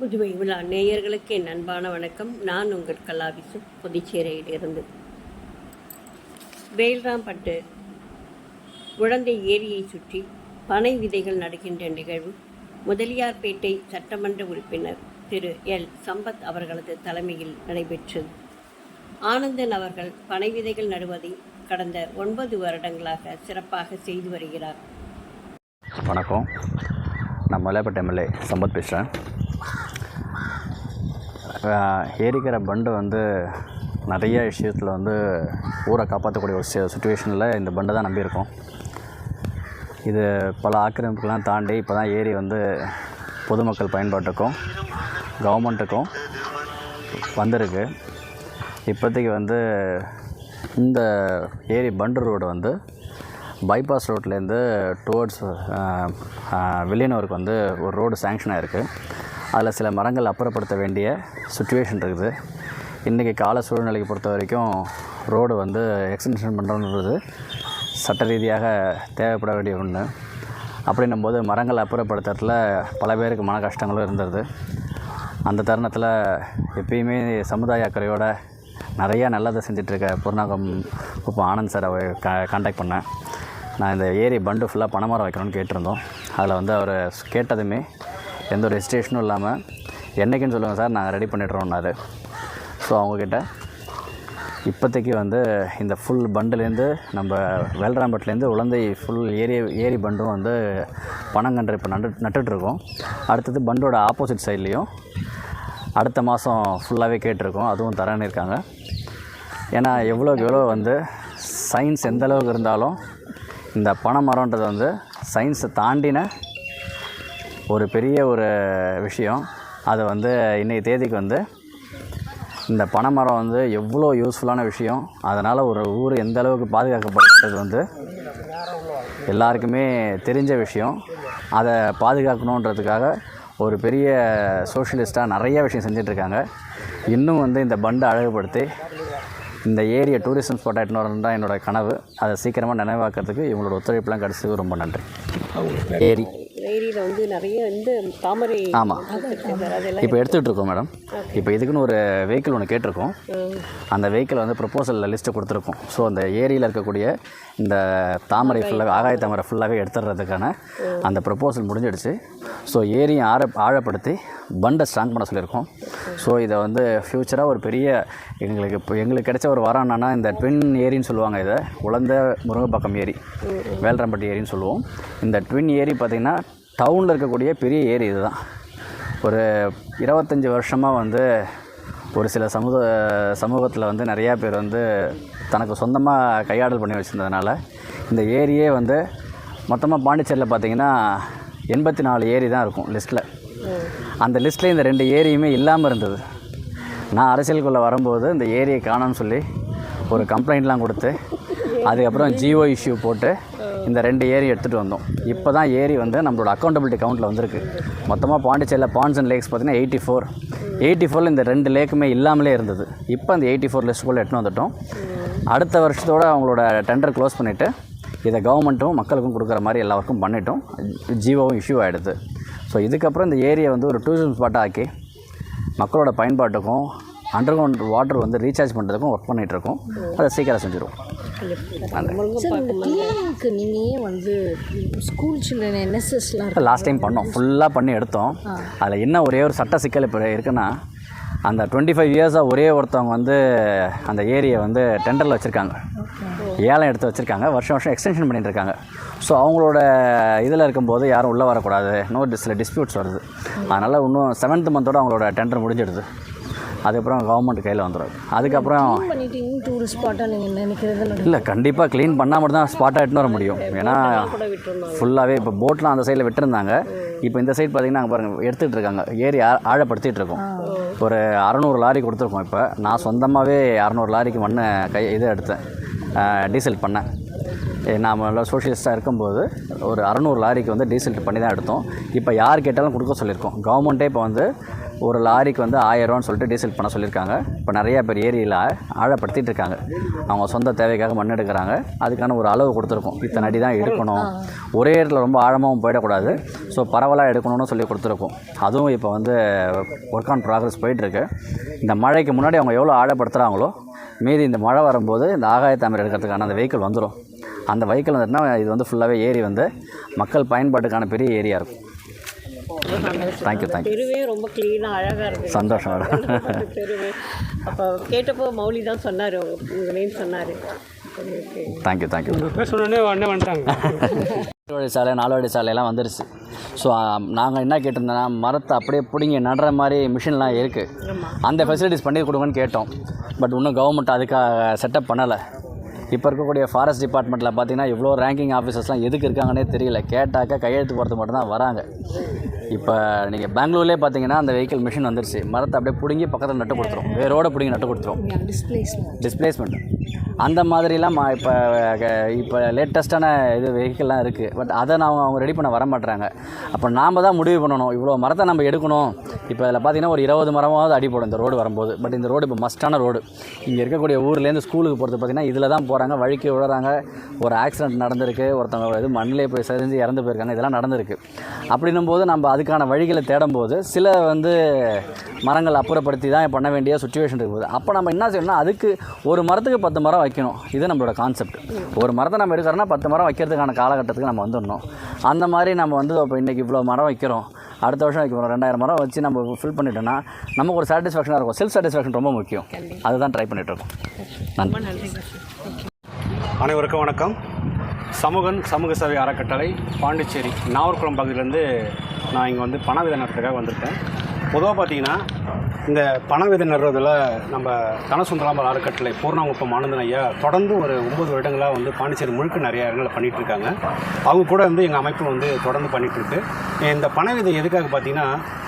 புதுவை விழா நேயர்களுக்கு என் அன்பான வணக்கம். நான் உங்கள் கலாவிசு புதுச்சேரியிலிருந்து. வேல்ராம்பட்டு குழந்தை ஏரியை சுற்றி பனை விதைகள் நடக்கின்ற நிகழ்வு. முதலியார்பேட்டை சட்டமன்ற உறுப்பினர் திரு. எல். சம்பத் அவர்களது தலைமையில் நடைபெற்றது. ஆனந்தன் அவர்கள் பனை விதைகள் நடுவதை கடந்த ஒன்பது வருடங்களாக சிறப்பாக செய்து வருகிறார். வணக்கம். நான் மலையப்பட்ட எம்எல்ஏ சம்பத் பேசுகிறேன் ஏரிக்கிற பண்டு வந்து நிறைய விஷயத்தில் வந்து ஊரை காப்பாற்றக்கூடிய ஒரு சுச்சுவேஷனில் இந்த பண்டை தான் நம்பியிருக்கோம். இது பல ஆக்கிரமிப்புகள்லாம் தாண்டி இப்போ தான் ஏரி வந்து பொதுமக்கள் பயன்பாட்டுக்கும் கவர்மெண்ட்டுக்கும் வந்திருக்கு. இப்போதைக்கு வந்து இந்த ஏரி பண்டு ரோடு வந்து பைபாஸ் ரோட்லேருந்து டுவர்ட்ஸ் வில்லியனூருக்கு வந்து ஒரு ரோடு சேங்ஷன் ஆகிருக்கு அதில் சில மரங்கள் அப்புறப்படுத்த வேண்டிய சுச்சுவேஷன் இருக்குது. இன்றைக்கி கால சூழ்நிலைக்கு பொறுத்த வரைக்கும் ரோடு வந்து எக்ஸ்டென்ஷன் பண்ணுறோன்றது சட்ட ரீதியாக தேவைப்பட வேண்டிய ஒன்று அப்படின்னும் போது மரங்கள் அப்புறப்படுத்துறதுல பல பேருக்கு மன கஷ்டங்களும் இருந்தது. அந்த தருணத்தில் எப்பயுமே சமுதாய அக்கறையோட நிறையா நல்லதை செஞ்சிட்ருக்க பூர்ணாகம் இப்போ ஆனந்த் சார் க காண்டாக்ட் பண்ணேன். நான் இந்த ஏரி பண்டு ஃபுல்லாக பனைமரம் வைக்கணும்னு கேட்டிருந்தோம். அதில் வந்து அவர் கேட்டதுமே எந்த ஒரு ரெஜிஸ்ட்ரேஷனும் இல்லாமல் என்றைக்குன்னு சொல்லுங்கள் சார் நாங்கள் ரெடி பண்ணிடுறோம்னாரு ஸோ அவங்கக்கிட்ட இப்போதைக்கு வந்து இந்த ஃபுல் பண்டுலேருந்து நம்ம வேல்ராம்பட்லேருந்து உழந்தை ஃபுல் ஏரி ஏரி பண்டும் வந்து பனங்கன்று இப்போ நட்டு நட்டுட்ருக்கோம் அடுத்தது பண்டோட ஆப்போசிட் சைட்லேயும் அடுத்த மாதம் ஃபுல்லாகவே கேட்டிருக்கோம். அதுவும் தரேன்னு இருக்காங்க. ஏன்னா எவ்வளோக்கு எவ்வளோ வந்து சயின்ஸ் எந்த அளவுக்கு இருந்தாலும் இந்த பனை மரம்ன்றது வந்து சயின்ஸை தாண்டின ஒரு பெரிய ஒரு விஷயம். அதை வந்து இன்றைய தேதிக்கு வந்து இந்த பனைமரம் வந்து எவ்வளோ யூஸ்ஃபுல்லான விஷயம். அதனால் ஒரு ஊர் எந்த அளவுக்கு பாதுகாக்கப்படுறது வந்து எல்லாருக்குமே தெரிஞ்ச விஷயம். அதை பாதுகாக்கணுன்றதுக்காக ஒரு பெரிய சோஷியலிஸ்ட்டாக நிறைய விஷயம் செஞ்சிட்ருக்காங்க. இன்னும் வந்து இந்த பண்டை அழகுபடுத்தி இந்த ஏரியை டூரிசம் ஸ்பாட் ஆகிட்டு தான் என்னோடய கனவு. அதை சீக்கிரமாக நினைவாக்கிறதுக்கு இவங்களோட ஒத்துழைப்புலாம் கிடச்சதுக்கு ரொம்ப நன்றி. ஏரி. ஏரியில் வந்து நிறைய இந்த தாமரை ஆமாம் இப்போ எடுத்துகிட்டு இருக்கோம் மேடம் இப்போ இதுக்குன்னு ஒரு வெஹிக்கிள் ஒன்று கேட்டிருக்கோம். அந்த வெஹிக்கிள் வந்து ப்ரொப்போசலில் லிஸ்ட்டு கொடுத்துருக்கோம். ஸோ அந்த ஏரியில் இருக்கக்கூடிய இந்த தாமரை ஃபுல்லாக ஆகாய தாமரை. ஃபுல்லாகவே எடுத்துடுறதுக்கான அந்த ப்ரொப்போசல் முடிஞ்சிடுச்சு. ஸோ ஏரியை ஆழ ஆழப்படுத்தி பண்டை ஸ்ட்ராங் பண்ண சொல்லியிருக்கோம். ஸோ இதை வந்து ஃப்யூச்சராக ஒரு பெரிய எங்களுக்கு இப்போ எங்களுக்கு கிடைச்ச ஒரு வரம் என்னன்னா இந்த ட்வின் ஏரின்னு சொல்லுவாங்க இதை. உலர்ந்த முருங்கப்பாக்கம் ஏரி. வேல்ரம்பட்டி ஏரின்னு சொல்லுவோம். இந்த ட்வின் ஏரி பார்த்திங்கன்னா டவுனில் இருக்கக்கூடிய பெரிய ஏரி இதுதான். ஒரு இருபத்தஞ்சி வருஷமாக வந்து ஒரு சில சமூக சமூகத்தில் வந்து நிறையா பேர் வந்து தனக்கு சொந்தமாக கையாடல் பண்ணி வச்சுருந்ததுனால இந்த ஏரியே வந்து மொத்தமாக பாண்டிச்சேரியில் பார்த்தீங்கன்னா எண்பத்தி நாலு ஏரி தான் இருக்கும் லிஸ்ட்டில் அந்த லிஸ்ட்டில் இந்த ரெண்டு ஏரியுமே இல்லாமல் இருந்தது. நான் அரசியலுக்குள்ளே வரும்போது இந்த ஏரியை காணோன்னு சொல்லி ஒரு கம்ப்ளைண்ட்லாம் கொடுத்து அதுக்கப்புறம் ஜியோ இஷ்யூ போட்டு இந்த ரெண்டு ஏரி எடுத்துகிட்டு வந்தோம். இப்போ தான் ஏரி வந்து நம்மளோட அக்கௌண்டபிலிட்டி கவுண்ட்டில் வந்திருக்கு. மொத்தமாக பாண்டிச்சேரியில் பாண்ட்ஸ் அண்ட் லேக்ஸ் பார்த்தீங்கன்னா எயிட்டி ஃபோர் எயிட்டி ஃபோரில் இந்த ரெண்டு லேக்குமே இல்லாமலே இருந்தது. இப்போ அந்த எயிட்டி ஃபோர் லிஸ்ட்டுக்குள்ளே எடுத்துன்னு வந்துட்டோம். அடுத்த வருஷத்தோட அவங்களோட டெண்டர் க்ளோஸ் பண்ணிவிட்டு இதை கவர்மெண்ட்டும் மக்களுக்கும் கொடுக்குற மாதிரி எல்லா ஒர்க்கும் பண்ணிட்டோம். ஜியோவும் இஷ்யூ ஆகிடுது ஸோ இதுக்கப்புறம் இந்த ஏரியை வந்து ஒரு டூரிசம் ஸ்பாட்டாக ஆக்கி மக்களோட பயன்பாட்டுக்கும் அண்டர் கிரவுண்ட் வாட்டர் வந்து ரீசார்ஜ் பண்ணுறதுக்கும் ஒர்க் பண்ணிகிட்ருக்கோம் அதை சீக்கிரம் செஞ்சுருவோம். கிளீனிங்க்கு நீங்கள் வந்து ஸ்கூல் சில்ட்ரன் என்எஸ்எஸ்லாம் லாஸ்ட் டைம் பண்ணோம். ஃபுல்லாக பண்ணி எடுத்தோம். அதில் என்ன ஒரே ஒரு சட்ட சிக்கல் இப்போ இருக்குன்னா அந்த டுவெண்ட்டி ஃபைவ் இயர்ஸாக ஒரே ஒருத்தவங்க வந்து அந்த ஏரியை வந்து டெண்டரில் வச்சுருக்காங்க. ஏலம் எடுத்து வச்சுருக்காங்க. வருஷம் வருஷம் எக்ஸ்டென்ஷன் பண்ணிட்டு இருக்காங்க. ஸோ அவங்களோட இதில் இருக்கும்போது யாரும் உள்ளே வரக்கூடாது. இன்னும் சில டிஸ்பியூட்ஸ் வருது. அதனால் இன்னும் செவன்த் மந்தோட அவங்களோட டெண்டர் முடிஞ்சிடுது. அதுக்கப்புறம் கவர்மெண்ட் கையில் வந்துடும் அதுக்கப்புறம் பண்ணிட்டு இன்னும் டூரிஸ்ட் ஸ்பாட்டாக நீங்கள் நினைக்கிறது நடக்கும். இல்லை கண்டிப்பாக க்ளீன் பண்ணால் மட்டும் தான் ஸ்பாட்டாக எடுத்துன்னு வர முடியும். ஏன்னா ஃபுல்லாகவே இப்போ போட்லாம் அந்த சைடில் விட்டுருந்தாங்க. இப்போ இந்த சைடு பார்த்தீங்கன்னா அங்கே பாருங்கள் எடுத்துகிட்டு இருக்காங்க. ஏரி ஆ ஆழப்படுத்திட்டு இருக்கோம். ஒரு அறநூறு லாரி கொடுத்துருக்கோம் இப்போ. நான் சொந்தமாகவே அறநூறு லாரிக்கு மண்ணை கை இதை எடுத்தேன். டீசல் பண்ணேன். நாம் சோஷியலிஸ்ட்டாக இருக்கும்போது ஒரு அறநூறு லாரிக்கு வந்து டீசல் பண்ணி தான் எடுத்தோம். இப்போ யார் கேட்டாலும் கொடுக்க சொல்லியிருக்கோம். கவர்மெண்ட்டே இப்போ வந்து ஒரு லாரிக்கு வந்து ஆயிரரூவான்னு சொல்லிட்டு டீசல் பண்ண சொல்லியிருக்காங்க. இப்போ நிறையா பேர் ஏரியில் ஆழப்படுத்திட்டு இருக்காங்க. அவங்க சொந்த தேவைக்காக மண் எடுக்கிறாங்க. அதுக்கான ஒரு அளவு கொடுத்துருக்கோம். இத்தனை அடி தான் எடுக்கணும். ஒரே இடத்துல ரொம்ப ஆழமாகவும் போயிடக்கூடாது. ஸோ பரவலாக எடுக்கணும்னு சொல்லி கொடுத்துருக்கோம். அதுவும் இப்போ வந்து ஒர்க் ஆன் ப்ராக்ரஸ் போயிட்டுருக்கு. இந்த மழைக்கு முன்னாடி அவங்க எவ்வளோ ஆழப்படுத்துகிறாங்களோ மீதி இந்த மழை வரும்போது இந்த ஆகாய தாமரை எடுக்கிறதுக்கான அந்த வெஹிக்கிள் வந்துடும் அந்த வெஹிக்கிள் வந்துட்டுனா இது வந்து ஃபுல்லாகவே ஏரி வந்து மக்கள் பயன்பாட்டுக்கான பெரிய ஏரியா இருக்கும். தேங்க்யூ தேங்க்யூ தெருவே ரொம்ப க்ளீனாக அழகாக இருக்குது சந்தோஷம் மேடம் தெருவே. அப்போ கேட்டப்போ மௌலி தான் சொன்னார் உங்கள் நேம் சொன்னார். தேங்க்யூ தேங்க்யூ சொன்னோடனே உடனே வந்துட்டாங்க. வழி சாலை நாலு வழி சாலையெல்லாம் வந்துருச்சு. ஸோ நாங்கள் என்ன கேட்டிருந்தோன்னா மரத்தை அப்படியே பிடிங்கி நடுற மாதிரி மிஷின்லாம் இருக்குது அந்த ஃபெசிலிட்டிஸ் பண்ணி கொடுங்கன்னு கேட்டோம். பட் இன்னும் கவர்மெண்ட் அதுக்காக செட்டப் பண்ணலை. இப்போ இருக்கக்கூடிய ஃபாரஸ்ட் டிபார்ட்மெண்ட்டில் பார்த்தீங்கன்னா இவ்வளோ ரேங்கிங் ஆஃபீஸர்ஸ்லாம் எதுக்கு இருக்காங்கன்னே தெரியல. கேட்டாக்க கையெழுத்து போகிறது மட்டும்தான் வராங்க. இப்போ நீங்கள் பெங்களூர்லேயே பார்த்தீங்கன்னா அந்த வெஹிக்கிள் மிஷின் வந்துருச்சு. மரத்தை அப்படியே பிடுங்கி பக்கத்தில் நட்டு கொடுத்துரும். வேரோட பிடுங்கி நட்டு கொடுத்துரும். டிஸ்பிளேஸ்மெண்ட் டிஸ்பிளேஸ்மெண்ட் அந்த மாதிரிலாம் மா- இப்போ இப்போ லேட்டஸ்ட்டான இது வெஹிக்கிள்லாம் இருக்குது பட் அதை நான் அவங்க ரெடி பண்ண வர மாட்டுறாங்க அப்போ நாம் தான் முடிவு பண்ணணும். இவ்வளோ மரத்தை நம்ம எடுக்கணும். இப்போ இதில் பார்த்தீங்கன்னா ஒரு இருபது மரமாவது அடிப்படும் இந்த ரோடு வரும்போது. பட் இந்த ரோடு இப்போ மஸ்டான ரோடு இங்கே இருக்கக்கூடிய ஊர்லேருந்து ஸ்கூலுக்கு போகிறது பார்த்தீங்கன்னா இதில் தான் போகிறாங்க வழிக்கு விழுறாங்க. ஒரு ஆக்சிடென்ட் நடந்திருக்கு. ஒருத்தவங்க இது மண்ணிலே போய் சரிஞ்சு இறந்து போயிருக்காங்க. இதெல்லாம் நடந்திருக்கு. அப்படின்னும் போது நம்ம அதுக்கான வழிகளை தேடும்போது சில வந்து மரங்கள் அப்புறப்படுத்தி தான் பண்ண வேண்டிய சுச்சுவேஷன் இருக்குது அப்போ நம்ம என்ன செய்யணும்னா அதுக்கு ஒரு மரத்துக்கு பத்து மரம் வைக்கணும். இது நம்மளோட கான்செப்ட் ஒரு மரத்தை நம்ம எடுக்கிறோன்னா பத்து மரம் வைக்கிறதுக்கான காலகட்டத்துக்கு நம்ம வந்துடணும். அந்த மாதிரி நம்ம வந்து இப்போ இன்றைக்கி இவ்வளோ மரம் வைக்கிறோம். அடுத்த வருஷம் வைக்க போகிறோம் ரெண்டாயிரம் மரம் வச்சு நம்ம ஃபில் பண்ணிட்டோம்னா நமக்கு ஒரு சாட்டிஸ்ஃபேக்ஷனாக இருக்கும். செல்ஃப் சாட்டிஸ்ஃபேக்ஷன் ரொம்ப முக்கியம். அதுதான் ட்ரை பண்ணிகிட்ருக்கோம் நன்றி. அனைவருக்கும் வணக்கம். சமூகன் சமூக சேவை அறக்கட்டளை பாண்டிச்சேரி நாகர்குளம் பகுதியிலேருந்து நான் இங்கே வந்து பண விதை நடுறதுக்காக வந்திருக்கேன். பொதுவாக பார்த்தீங்கன்னா இந்த பண விதை நடுறதுல நம்ம கனசுந்தராம்பர் அறக்கட்டளை பூர்ணாங்குப்பம் ஆனந்தன் ஐயா தொடர்ந்து ஒரு ஒன்பது வருடங்களாக வந்து பாண்டிச்சேரி முழுக்க நிறைய இடங்களில் பண்ணிகிட்டு இருக்காங்க. அவங்க கூட வந்து எங்கள் அமைப்பு வந்து தொடர்ந்து பண்ணிகிட்ருக்கு இந்த பண விதை எதுக்காக பார்த்தீங்கன்னா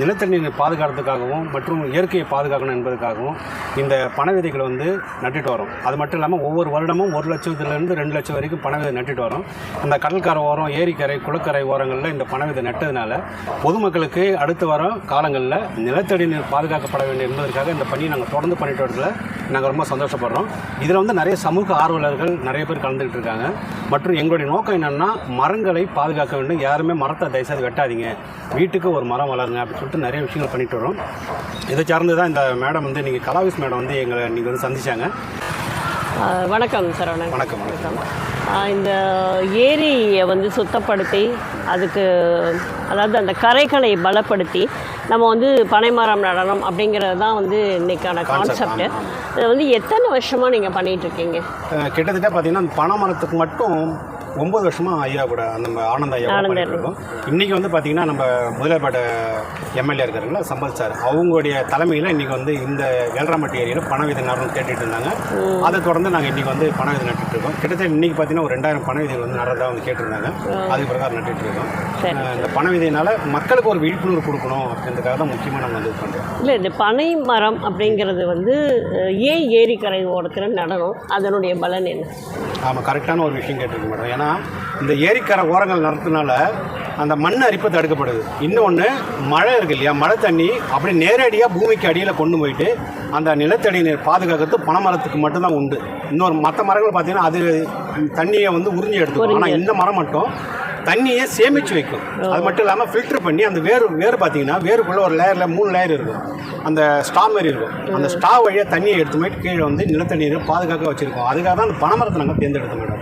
நிலத்தடி நீரை பாதுகாக்கிறதுக்காகவும் மற்றும் இயற்கையை பாதுகாக்கணும் என்பதற்காகவும் இந்த பண விதைகளை வந்து நட்டுட்டு வரோம். அது மட்டும் இல்லாமல் ஒவ்வொரு வருடமும் ஒரு லட்சத்துலேருந்து ரெண்டு லட்சம் வரைக்கும் பண விதை நட்டுட்டு வரோம். அந்த கடற்கரை ஓரம் ஏரிக்கரை குளக்கரை ஓரங்களில் இந்த பண விதை நட்டதுனால பொதுமக்களுக்கு அடுத்து வர காலங்களில் நிலத்தடி நீர் பாதுகாக்கப்பட வேண்டும் என்பதற்காக இந்த பணியை நாங்கள் தொடர்ந்து பண்ணிட்டு வரதுல நாங்கள் ரொம்ப சந்தோஷப்படுறோம். இதில் வந்து நிறைய சமூக ஆர்வலர்கள் நிறைய பேர் கலந்துக்கிட்டு இருக்காங்க. மற்றும் எங்களுடைய நோக்கம் என்னென்னா மரங்களை பாதுகாக்க வேண்டும். யாருமே மரத்தை தயவுசெய்து வெட்டாதீங்க. வீட்டுக்கு ஒரு மரம் வளருங்க அப்படின்னு சொல்லிட்டு நிறைய விஷயங்கள் பண்ணிட்டு வரோம். இதை சார்ந்து தான் இந்த மேடம் வந்து நீங்கள் கலாவிஸ் மேடம் வந்து எங்களை நீங்கள் வந்து சந்திச்சாங்க. வணக்கம் சரவணன் வணக்கம். வணக்கம் இந்த ஏரியை வந்து சுத்தப்படுத்தி அதுக்கு அதாவது அந்த கரைகளை பலப்படுத்தி நம்ம வந்து பனைமரம் நடனம் அப்படிங்கிறது தான் வந்து இன்னைக்கான கான்செப்ட் இதை வந்து எத்தனை வருஷமாக நீங்கள் அஹ் கிட்டத்தட்ட பார்த்தீங்கன்னா அந்த பனை மரத்துக்கு மட்டும் ஒன்பது வருஷமா ஐயா கூட நம்ம ஆனந்த ஐயா. கூட இருக்கோம் இன்னைக்கு வந்து பார்த்தீங்கன்னா நம்ம முதலாப்பேட்டை எம்எல்ஏ இருக்காருங்களா சம்பத் சார். அவங்களுடைய தலைமையில் இன்னைக்கு வந்து இந்த வேல்ராம்பட்டி ஏரியில் பண விதை நடனம் கேட்டுட்டு இருந்தாங்க. அதை தொடர்ந்து நாங்கள் இன்னைக்கு வந்து பண விதை நட்டுட்டு இருக்கோம். கிட்டத்தட்ட இன்னைக்கு பார்த்தீங்கன்னா ஒரு ரெண்டாயிரம் பண விதைகள் வந்து நடறதா வந்து கேட்டிருந்தாங்க. அதுக்கு பிரகாரம் நட்டுட்டு இருக்கோம். இந்த பண விதையினால மக்களுக்கு ஒரு விழிப்புணர்வு கொடுக்கணும் அப்படின்றதுக்காக தான் முக்கியமாக நாங்கள் வந்து பண்ணுறோம் இல்லை இந்த பனை மரம் அப்படிங்கிறது வந்து ஏன் ஏரிக்கரை ஓரத்தில் நடனம் அதனுடைய பலன் என்ன? ஆமாம் கரெக்டான ஒரு விஷயம் கேட்டிருக்கு மேடம். ஏன்னா இந்த ஏரிக்கரை ஓரங்கள் நடத்துனால அந்த மண் அரிப்பு தடுக்கப்படுது. இன்னொன்று மழை இருக்கு இல்லையா? மழை தண்ணி அப்படி நேரடியாக பூமிக்கு அடியில் கொண்டு போயிட்டு அந்த நிலத்தடி நீர் பாதுகாக்கிறது பனைமரத்துக்கு மட்டும்தான் உண்டு. இன்னொரு மற்ற மரங்கள் பார்த்தீங்கன்னா அது தண்ணியை வந்து உறிஞ்சி எடுத்துக்கும். ஆனால் இந்த மரம் மட்டும் தண்ணியை சேமித்து வைக்கும். அது மட்டும் இல்லாமல் ஃபில்டர் பண்ணி அந்த வேர் வேர் பார்த்தீங்கன்னா வேருக்குள்ளே ஒரு லேயரில் மூணு லேயர் இருக்கும். அந்த ஸ்டா மாதிரி இருக்கும். அந்த ஸ்டா வழியாக தண்ணியை எடுத்து போயிட்டு கீழே வந்து நிலத்தடி நீரை பாதுகாக்க வச்சுருக்கோம். அதுக்காக தான் அந்த பனைமரத்தை நாங்கள் தேர்ந்தெடுத்தோம் மேடம்.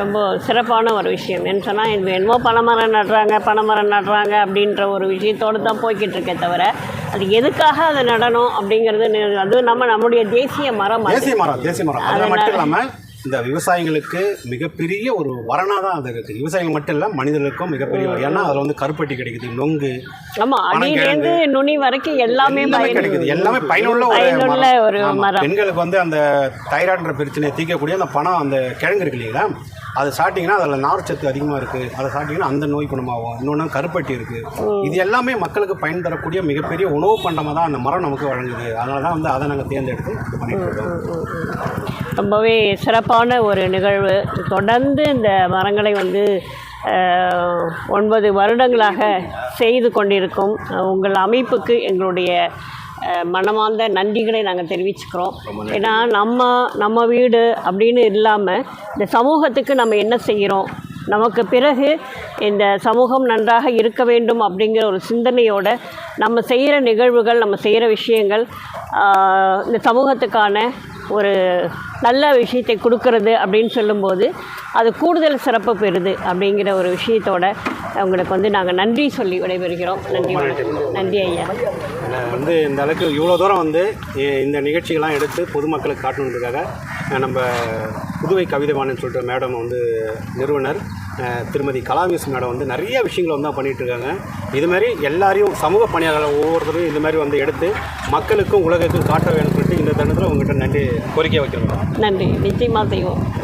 ரொம்ப சிறப்பான ஒரு விஷயம். என்ன சொன்னால் என்னமோ பனைமரம் நடுறாங்க பனைமரம் நடுறாங்க அப்படின்ற ஒரு விஷயத்தோடு தான் போய்கிட்டு இருக்கே தவிர அது எதுக்காக அதை நடணும் அப்படிங்கிறது அதுவும் நம்ம நம்முடைய தேசிய மரம் அது. தேசிய மரம் தேசிய மரம். அதில் மட்டும் இல்லாமல் இந்த விவசாயிகளுக்கு மிகப்பெரிய ஒரு வரனாக தான் அது இருக்குது விவசாயிகள் மட்டும் இல்லை மனிதர்களுக்கும் மிகப்பெரிய வரம். ஏன்னா அதில் வந்து கருப்பட்டி கிடைக்குது நொங்கு ஆமா அடியிலேருந்து நுனி வரைக்கும் எல்லாமே கிடைக்குது எல்லாமே பயனுள்ள ஒரு. ஒரு பெண்களுக்கு வந்து அந்த தைராய்டுன்ற பிரச்சனையை தீர்க்கக்கூடிய அந்த பணம் அந்த கிழங்கு இருக்கு இல்லைங்களா அதை சாப்பிட்டிங்கன்னா அதில் நார்ச்சத்து அதிகமாக இருக்குது அதை சாப்பிட்டிங்கன்னா அந்த நோய் குணமாகும். இன்னொன்று கருப்பட்டி இருக்குது இது எல்லாமே மக்களுக்கு பயன் தரக்கூடிய மிகப்பெரிய உணவு பண்டமாக தான் அந்த மரம் நமக்கு வழங்குது. அதனால தான் வந்து அதை நாங்கள் தேர்ந்தெடுத்து பண்ணிட்டு ரொம்பவே சிறப்பான ஒரு நிகழ்வு. தொடர்ந்து இந்த மரங்களை வந்து ஒன்பது வருடங்களாக செய்து கொண்டிருக்கும் உங்கள் அமைப்புக்கு எங்களுடைய மனமார்ந்த நன்றிகளை நாங்கள் தெரிவிச்சுக்கிறோம். ஏன்னா நம்ம நம்ம வீடு அப்படின்னு இல்லாமல் இந்த சமூகத்துக்கு நம்ம என்ன செய்கிறோம் நமக்கு பிறகு இந்த சமூகம் நன்றாக இருக்க வேண்டும் அப்படிங்கிற ஒரு சிந்தனையோட நம்ம செய்கிற நிகழ்வுகள் நம்ம செய்கிற விஷயங்கள் இந்த சமூகத்துக்கான ஒரு நல்ல விஷயத்தை கொடுக்கறது அப்படின்னு சொல்லும்போது அது கூடுதல் சிறப்பு பெறுது அப்படிங்கிற ஒரு விஷயத்தோட உங்களுக்கு வந்து நாங்கள் நன்றி சொல்லி விடைபெறுகிறோம். நன்றி நன்றி ஐயா. வந்து இந்த அளவுக்கு இவ்வளோ தூரம் வந்து இந்த நிகழ்ச்சிகள்லாம் எடுத்து பொதுமக்களுக்கு காட்டணுன்றதுக்காக நம்ம புதுவை கவிதைவானு சொல்லிட்டு மேடம் வந்து நிறுவனர் திருமதி கலாமிஸ் மேடம் வந்து நிறைய விஷயங்களை வந்து பண்ணிகிட்டு இருக்காங்க இது மாதிரி எல்லாரையும் சமூக பணியாளர்கள் ஒவ்வொருத்தரும் இது மாதிரி வந்து எடுத்து மக்களுக்கும் உலகத்துக்கும் காட்ட வேணும்னு சொல்லிட்டு இந்த தருணத்தில் உங்கள்கிட்ட நன்றி கோரிக்கை வைக்கிறோம். நன்றி. நிச்சயமாக செய்வோம்.